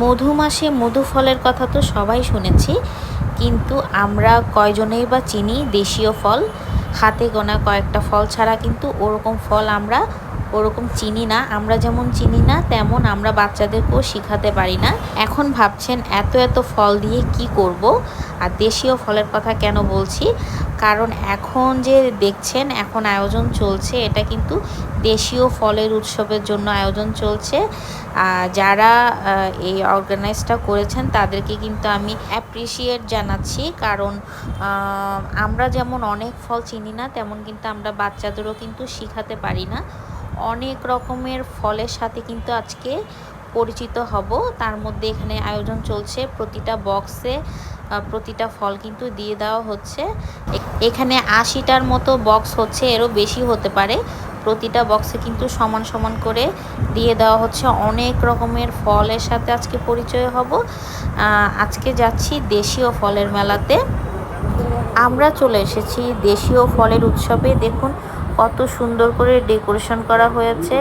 মধু মাসে মধু ফলের কথা তো সবাই শুনেছি, কিন্তু আমরা কয়জনেই বা চিনি দেশীয় ফল। হাতে গোনা কয়েকটা ফল ছাড়া কিন্তু ওরকম ফল আমরা ওরকম চিনি না, আমরা যেমন চিনি না, তেমন আমরা বাচ্চাদেরকেও শিখাতে পারি না। এখন ভাবছেন এত এত ফল দিয়ে কি করব? আর দেশীয় ফলের কথা কেন বলছি? কারণ এখন যে দেখছেন, এখন আয়োজন চলছে, এটা কিন্তু দেশীয় ফলের উৎসবের জন্য আয়োজন চলছে। যারা এই অর্গানাইজটা করেছেন, তাদেরকে কিন্তু আমি অ্যাপ্রিসিয়েট জানাচ্ছি। কারণ আমরা যেমন অনেক ফল চিনি না, তেমন কিন্তু আমরা বাচ্চাদেরও কিন্তু শিখাতে পারি না। অনেক রকমের ফলের সাথে কিন্তু আজকে পরিচিত হব। তার মধ্যে এখানে আয়োজন চলছে প্রতিটা বক্সে প্রতিটা ফল কিন্তু দিয়ে দেওয়া হচ্ছে। এখানে আশিটার মতো বক্স হচ্ছে, এরও বেশি হতে পারে। প্রতিটা বক্সে কিন্তু সমান সমান করে দিয়ে দেওয়া হচ্ছে। অনেক রকমের ফলের সাথে আজকে পরিচয় হব। আজকে যাচ্ছি দেশীয় ফলের মেলাতে। আমরা চলে এসেছি দেশীয় ফলের উৎসবে। দেখুন কত সুন্দর করে ডেকোরেশন করা হয়েছে,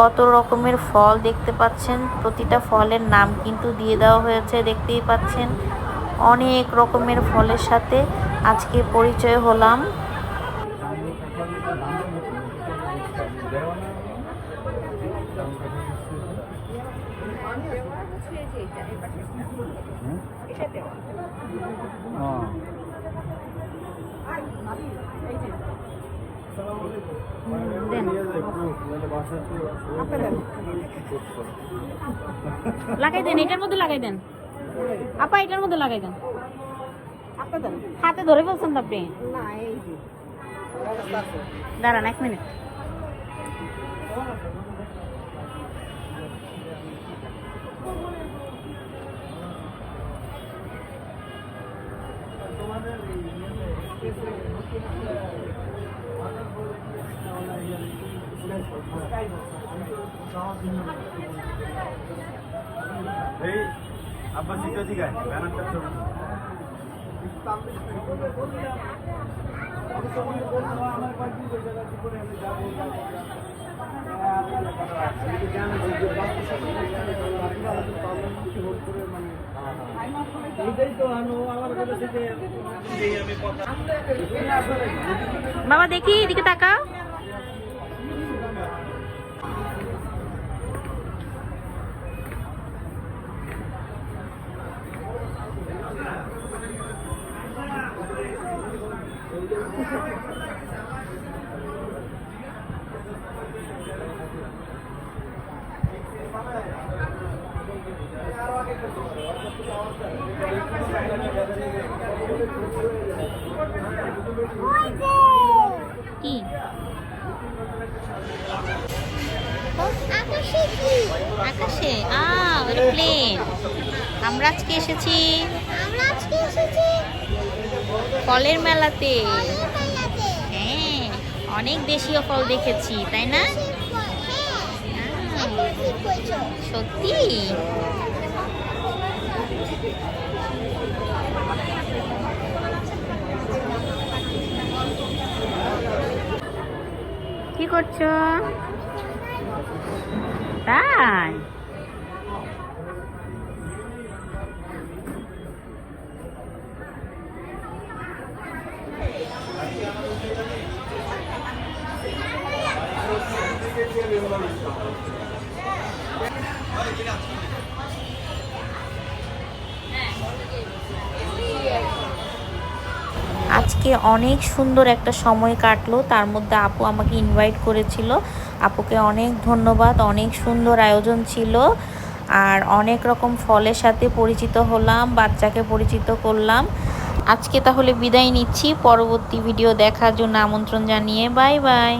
কত রকমের ফল দেখতে পাচ্ছেন, প্রতিটা ফলের নাম কিন্তু দিয়ে দেওয়া হয়েছে দেখতেই পাচ্ছেন, অনেক রকমের ফলের সাথে আজকে পরিচয় হলাম। দেন লাগাই দেন এটার মধ্যে লাগাই দেন। আপা এটার মধ্যে লাগাই দেন। হাতে ধরে ফেলছেন তো আপনি? দাঁড়ান এক মিনিট। এই আব্বাস ঠিক আছে বাবা দেখি এদিকে তাকাও। কি? আকাশে আ ওটা প্লেন আমরা আজকে এসেছি। আমরা আজকে এসেছি। ফলের মেলাতে। হ্যাঁ অনেক দেশীয় ফল দেখেছি তাই না? হ্যাঁ। সত্যি? কি করছ? তাই? আজকে অনেক সুন্দর একটা সময় কাটলো। তার মধ্যে আপু আমাকে ইনভাইট করেছিল। আপুকে অনেক ধন্যবাদ, অনেক সুন্দর আয়োজন ছিল। আর অনেক রকম ফলের সাথে পরিচিত হলাম, বাচ্চাকে পরিচিত করলাম। আজকে তাহলে বিদায় নিচ্ছি। পরবর্তী ভিডিও দেখার জন্য আমন্ত্রণ জানিয়ে বাই বাই।